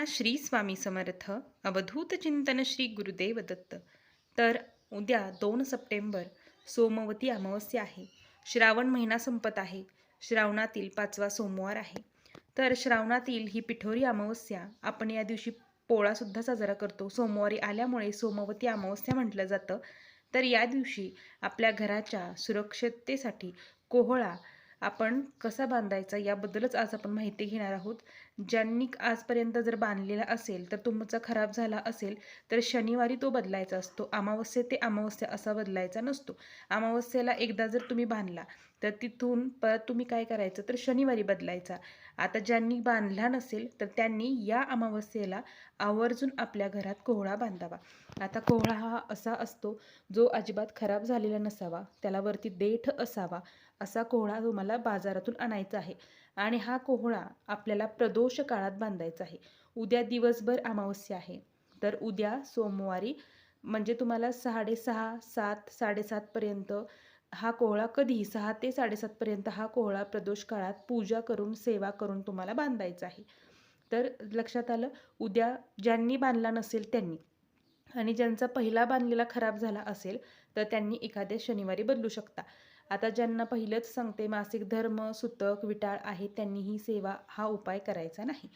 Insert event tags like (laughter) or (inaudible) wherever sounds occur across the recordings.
सर्वांना श्री स्वामी समर्थ अवधूत चिंतन श्री गुरुदेव दत्त तर उद्या दोन सप्टेंबर सोमवती अमावस्या आहे. श्रावण महिना संपत आहे. श्रावणातील पाचवा सोमवार आहे. तर श्रावणातील ही पिठोरी अमावस्या आपण या दिवशी पोळासुद्धा साजरा करतो. सोमवारी आल्यामुळे सोमवती अमावस्या म्हटलं जातं. तर या दिवशी आपल्या घराच्या सुरक्षिततेसाठी कोहळा आपण कसा बांधायचा याबद्दलच आज आपण माहिती घेणार आहोत. ज्यांनी आजपर्यंत जर बांधलेला असेल तर तुमचा खराब झाला असेल तर शनिवारी तो बदलायचा असतो. अमावस्ये ते अमावस्या असा बदलायचा नसतो. अमावस्येला एकदा जर तुम्ही बांधला तर तिथून परत तुम्ही काय करायचं? तर शनिवारी बदलायचा. आता ज्यांनी बांधला नसेल तर त्यांनी या अमावस्येला आवर्जून आपल्या घरात कोहळा बांधावा. आता कोहळा हा असा असतो जो अजिबात खराब झालेला नसावा. त्याला वरती देठ असावा. असा कोहळा तुम्हाला बाजारातून आणायचा आहे. आणि हा कोहळा आपल्याला प्रदोष काळात बांधायचा आहे. उद्या दिवसभर अमावस्या आहे. तर उद्या सोमवारी म्हणजे तुम्हाला साडेसहा सात साडेसातपर्यंत हा कोहळा कधीही सहा ते साडेसातपर्यंत हा कोहळा प्रदोष काळात पूजा करून सेवा करून तुम्हाला बांधायचा आहे. तर लक्षात आलं उद्या ज्यांनी बांधला नसेल त्यांनी आणि ज्यांचा पहिला बांधलेला खराब झाला असेल तर त्यांनी एखाद्या शनिवारी बदलू शकता. आता ज्यांना पहिलंच सांगते मासिक धर्म सुतक विटाळ आहे त्यांनी ही सेवा हा उपाय करायचा नाही.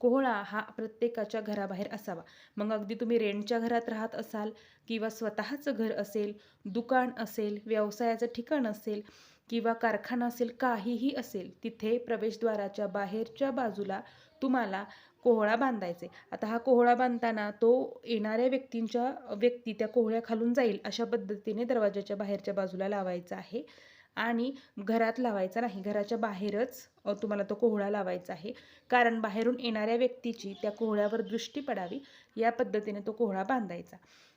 कोहळा हा प्रत्येकाच्या घराबाहेर असावा. मग अगदी तुम्ही रेंटच्या घरात राहत असाल किंवा स्वतःचं घर असेल दुकान असेल व्यवसायाचं ठिकाण असेल किंवा कारखाना असेल काहीही असेल तिथे प्रवेशद्वाराच्या बाहेरच्या बाजूला तुम्हाला कोहळा बांधायचे. आता हा कोहळा बांधताना तो येणाऱ्या व्यक्तींच्या व्यक्ती त्या कोहळ्या खालून जाईल अशा पद्धतीने दरवाजाच्या बाहेरच्या बाजूला लावायचा आहे. आणि घरात लावायचा नाही घराच्या बाहेरच तुम्हाला तो कोहळा लावायचा आहे. कारण बाहेरून येणाऱ्या व्यक्तीची त्या कोहळ्यावर दृष्टी पडावी या पद्धतीने तो कोहळा बांधायचा.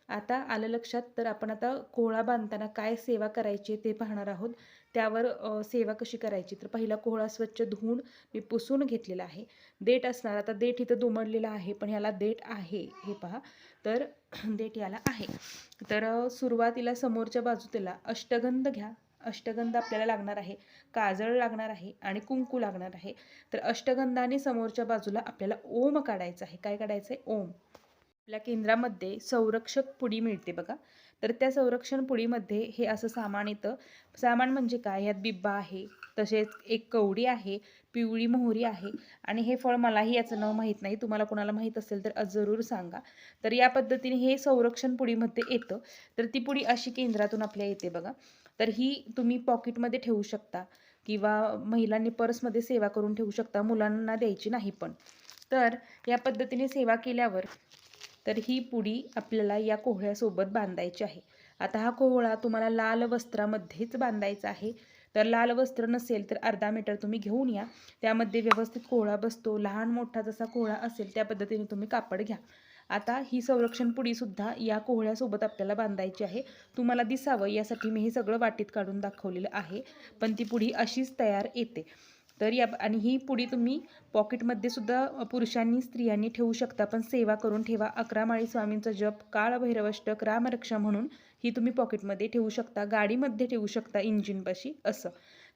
आता आलं लक्षात तर आपण आता कोहळा बांधताना काय सेवा करायची ते पाहणार आहोत. त्यावर सेवा कशी करायची? तर पहिला कोहळा स्वच्छ धुवून मी पुसून घेतलेला आहे. देठ असणार आता देठ इथं दुमडलेला आहे पण ह्याला देठ आहे हे पहा. तर (clears throat) देठ याला आहे. तर सुरुवातीला समोरच्या बाजूला अष्टगंध घ्या. अष्टगंध आपल्याला लागणार आहे. काजळ लागणार आहे आणि कुंकू लागणार आहे. तर अष्टगंधाने समोरच्या बाजूला आपल्याला ओम काढायचं आहे. काय काढायचं आहे? ओम. आपल्या केंद्रामध्ये संरक्षक पुडी मिळते बघा. तर त्या संरक्षण पुडीमध्ये हे असं सामान येतं. सामान म्हणजे काय? यात बिब्बा आहे तसेच एक कवडी आहे पिवळी मोहरी आहे आणि हे फळ मलाही याचं नाव माहीत नाही. तुम्हाला कोणाला माहीत असेल तर जरूर सांगा. तर या पद्धतीने हे संरक्षण पुडीमध्ये येतं. तर ती पुडी अशी केंद्रातून आपल्या येते बघा. तर ही तुम्ही पॉकेटमध्ये ठेवू शकता किंवा महिलांनी पर्समध्ये सेवा करून ठेवू शकता. मुलांना द्यायची नाही पण. तर या पद्धतीने सेवा केल्यावर तर ही पुडी आपल्याला या कोहळ्यासोबत बांधायची आहे. आता हा कोहळा तुम्हाला लाल वस्त्रामध्येच बांधायचा आहे. तर लाल वस्त्र नसेल तर अर्धा मीटर तुम्ही घेऊन या. त्यामध्ये व्यवस्थित कोहळा बसतो. लहान मोठा जसा कोहळा असेल त्या पद्धतीने तुम्ही कापड घ्या. आता ही संरक्षण पुडीसुद्धा या कोहळ्यासोबत आपल्याला बांधायची आहे. तुम्हाला दिसावं यासाठी मी हे सगळं वाटीत काढून दाखवलेलं आहे. पण ती पुडी अशीच तयार येते. तर या आणि ही पुडी तुम्ही पॉकेटमध्ये सुद्धा पुरुषांनी स्त्रियांनी ठेवू शकता. पण सेवा करून ठेवा. अकरा माळी स्वामींचा जप काळ भैरवष्टक रामरक्षा म्हणून ही तुम्ही पॉकेटमध्ये ठेवू शकता. गाडीमध्ये ठेवू शकता इंजिनपाशी असं.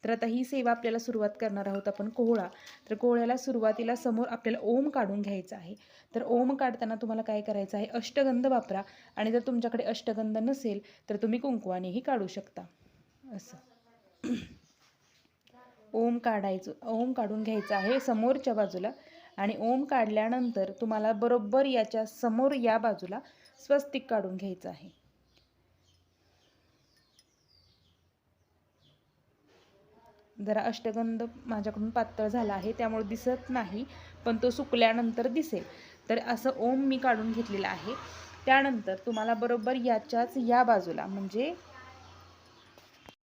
तर आता ही सेवा आपल्याला सुरुवात करणार आहोत आपण कोहळा. तर कोहळ्याला सुरुवातीला समोर आपल्याला ओम काढून घ्यायचा आहे. तर ओम काढताना तुम्हाला काय करायचं आहे? अष्टगंध वापरा. आणि जर तुमच्याकडे अष्टगंध नसेल तर तुम्ही कुंकवानेही काढू शकता. असं. ओम काढायचं ओम काढून घ्यायचं आहे समोरच्या बाजूला. आणि ओम काढल्यानंतर तुम्हाला बरोबर याच्या समोर या बाजूला स्वस्तिक काढून घ्यायचं आहे. जरा अष्टगंध माझ्याकडून पातळ झाला आहे त्यामुळे दिसत नाही पण तो सुकल्यानंतर दिसेल. तर असं ओम मी काढून घेतलेलं आहे. त्यानंतर तुम्हाला बरोबर याच्याच या बाजूला म्हणजे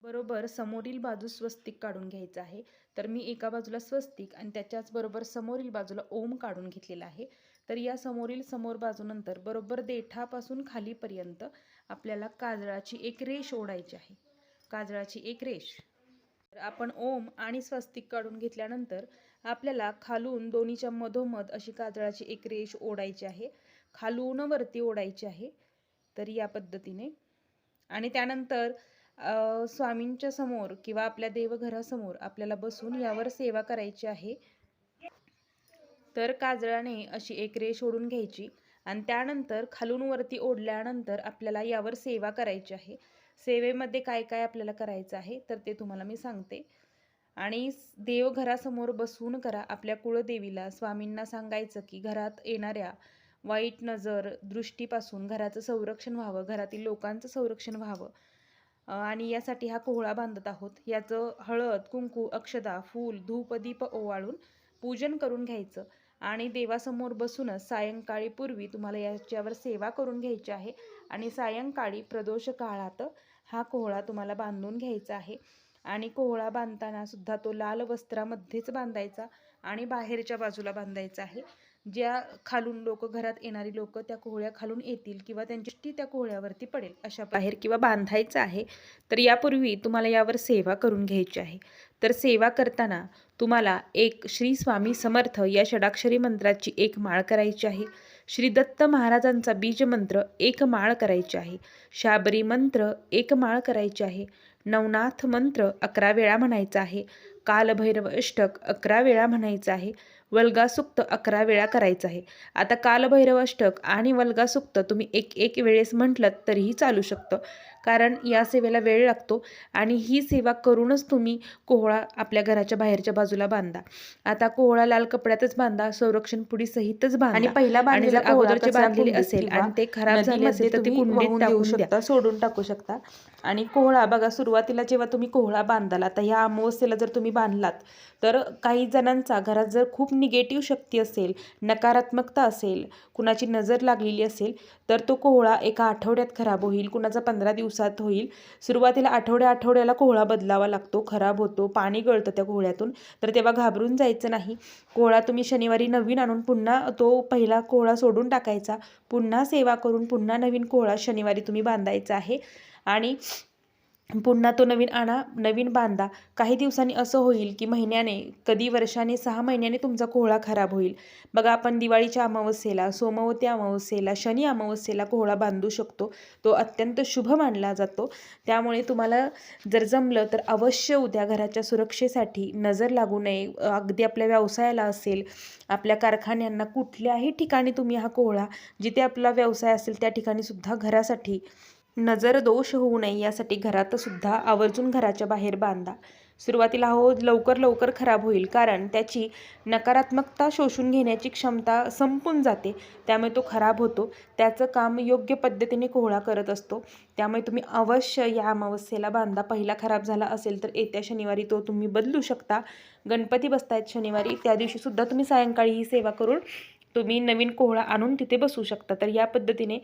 बरोबर समोरील बाजू स्वस्तिक काढून घ्यायचं आहे. तर मी एका बाजूला स्वस्तिक आणि त्याच्याच बरोबर समोरील बाजूला ओम काढून घेतलेला आहे. तर या समोरील समोर बाजूनंतर बरोबर देठापासून खालीपर्यंत आपल्याला काजळाची एक रेष ओढायची आहे. काजळाची एक रेष. तर आपण ओम आणि स्वस्तिक काढून घेतल्यानंतर आपल्याला खालून दोन्हीच्या मधोमध अशी काजळाची एक रेष ओढायची आहे. खालून वरती ओढायची आहे. तर या पद्धतीने. आणि त्यानंतर स्वामींच्या समोर किंवा आपल्या देवघरासमोर आपल्याला बसून यावर सेवा करायची आहे. तर काजळाने अशी एक रेष ओढून घ्यायची आणि त्यानंतर खालून वरती ओढल्यानंतर आपल्याला यावर सेवा करायची आहे. सेवेमध्ये काय काय आपल्याला करायचं आहे तर ते तुम्हाला मी सांगते. आणि देवघरासमोर बसून करा आपल्या कुळदेवीला. स्वामींना सांगायचं की घरात येणाऱ्या वाईट नजर दृष्टीपासून घराचं संरक्षण व्हावं घरातील लोकांचं संरक्षण व्हावं. आणि यासाठी हा कोहळा बांधत आहोत. याचं हळद कुंकू अक्षदा फूल धूप दीप ओवाळून पूजन करून घ्यायचं. आणि देवासमोर बसूनच सायंकाळी पूर्वी तुम्हाला याच्यावर सेवा करून घ्यायची आहे. आणि सायंकाळी प्रदोष काळात हा कोहळा तुम्हाला बांधून घ्यायचा आहे. आणि कोहळा बांधताना सुद्धा तो लाल वस्त्रामध्येच बांधायचा आणि बाहेरच्या बाजूला बांधायचा आहे. ज्या खालून लोक घरात येणारी लोक त्या कोहळ्या खालून येतील किंवा त्यांची त्या कोहळ्यावरती पडेल अशा बाहेर किंवा बांधायचं आहे तर यापूर्वी तुम्हाला यावर सेवा करून घ्यायची आहे. तर सेवा करताना तुम्हाला एक श्री स्वामी समर्थ या षडाक्षरी मंत्राची एक माळ करायची आहे. श्री दत्त महाराजांचा बीज मंत्र एक माळ करायची आहे. शाबरी मंत्र एक माळ करायची आहे. नवनाथ मंत्र अकरा वेळा म्हणायचा आहे. कालभैरव अष्टक अकरा वेळा म्हणायचं आहे. वल्गासुक्त अकरा वेळा करायचं आहे. आता कालभैरव अष्टक आणि वल्गासुक्त तुम्ही एक एक वेळेस म्हटलं तरीही चालू शकतं. कारण या सेवेला वेळ लागतो आणि ही सेवा करूनच तुम्ही कोहळा आपल्या घराच्या बाहेरच्या बाजूला बांधा. आता कोहळा लाल कपड्यातच बांधा संरक्षण पुडी सहितच बांधा. आणि पहिला बांधलेला अगोदरचे बांधलेले असेल आणि ते खराब झाले असेल तर ते कुंडीत द्या शकता सोडून टाकू शकता. आणि कोहळा बघा सुरुवातीला जेव्हा तुम्ही कोहळा बांधाल आता ह्या अमावस्येला जर तुम्ही बांधलात तर काही जणांचा घरात जर खूप निगेटिव्ह शक्ती असेल नकारात्मकता असेल कुणाची नजर लागलेली असेल तर तो कोहळा एका आठवड्यात खराब होईल कुणाचा पंधरा दिवसात होईल. सुरुवातीला आठवड्या आठवड्याला कोहळा बदलावा लागतो खराब होतो पाणी गळतं त्या कोहळ्यातून. तर तेव्हा घाबरून जायचं नाही. कोहळा तुम्ही शनिवारी नवीन आणून पुन्हा तो पहिला कोहळा सोडून टाकायचा. पुन्हा सेवा करून पुन्हा नवीन कोहळा शनिवारी तुम्ही बांधायचा आहे. आणि पुन्हा तो नवीन आणा नवीन बांधा. काही दिवसांनी असं होईल की महिन्याने कधी वर्षाने सहा महिन्याने तुमचा कोहळा खराब होईल. बघा आपण दिवाळीच्या अमावस्येला सोमवती अमावस्येला शनी अमावस्येला कोहळा बांधू शकतो. तो अत्यंत शुभ मानला जातो. त्यामुळे तुम्हाला जर जमलं तर अवश्य उद्या घराच्या सुरक्षेसाठी नजर लागू नये. अगदी आपल्या व्यवसायाला असेल आपल्या कारखान्यांना कुठल्याही ठिकाणी तुम्ही हा कोहळा जिथे आपला व्यवसाय असेल त्या ठिकाणी सुद्धा घरासाठी नजर दोष होऊ नये यासाठी घरातसुद्धा आवर्जून घराच्या बाहेर बांधा. सुरुवातीला हो लवकर लवकर खराब होईल कारण त्याची नकारात्मकता शोषून घेण्याची क्षमता संपून जाते. त्यामुळे तो खराब होतो. त्याचं काम योग्य पद्धतीने कोहळा करत असतो. त्यामुळे तुम्ही अवश्य या अमावस्येला बांधा. पहिला खराब झाला असेल तर येत्या शनिवारी तो तुम्ही बदलू शकता. गणपती बसतायत शनिवारी. त्या दिवशीसुद्धा तुम्ही सायंकाळी ही सेवा करून तुम्ही नवीन कोहळा आणून तिथे बसू शकता. तर या पद्धतीने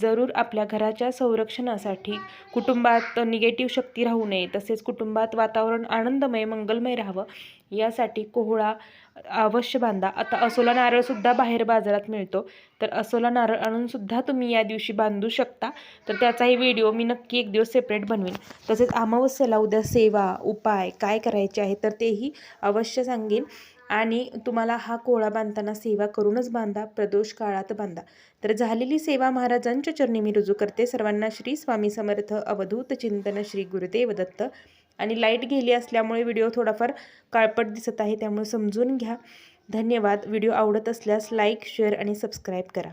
जरूर आपल्या घराच्या संरक्षणासाठी कुटुंबात निगेटिव्ह शक्ती राहू नये तसेच कुटुंबात वातावरण आनंदमय मंगलमय राहावं. यासाठी कोहळा अवश्य बांधा. आता असोला नारळसुद्धा बाहेर बाजारात मिळतो. तर असोला नारळ आणूनसुद्धा तुम्ही या दिवशी बांधू शकता. तर त्याचाही व्हिडिओ मी नक्की एक दिवस सेपरेट बनवेन. तसेच अमावस्येला उद्या सेवा उपाय काय करायचे आहे तर तेही अवश्य सांगेन. आणि तुम्हाला हा कोळा बांधताना सेवा करूनच बांधा प्रदोष काळात बांधा. तर झालेली सेवा महाराजांच्या चरणी मी रुजू करते. सर्वांना श्री स्वामी समर्थ. अवधूत चिंतन श्री गुरुदेव दत्त. आणि लाइट गेली असल्यामुळे व्हिडिओ थोडाफार काळपट दिसत आहे त्यामुळे समजून घ्या. धन्यवाद. व्हिडिओ आवडत असल्यास लाईक शेअर आणि सबस्क्राईब करा.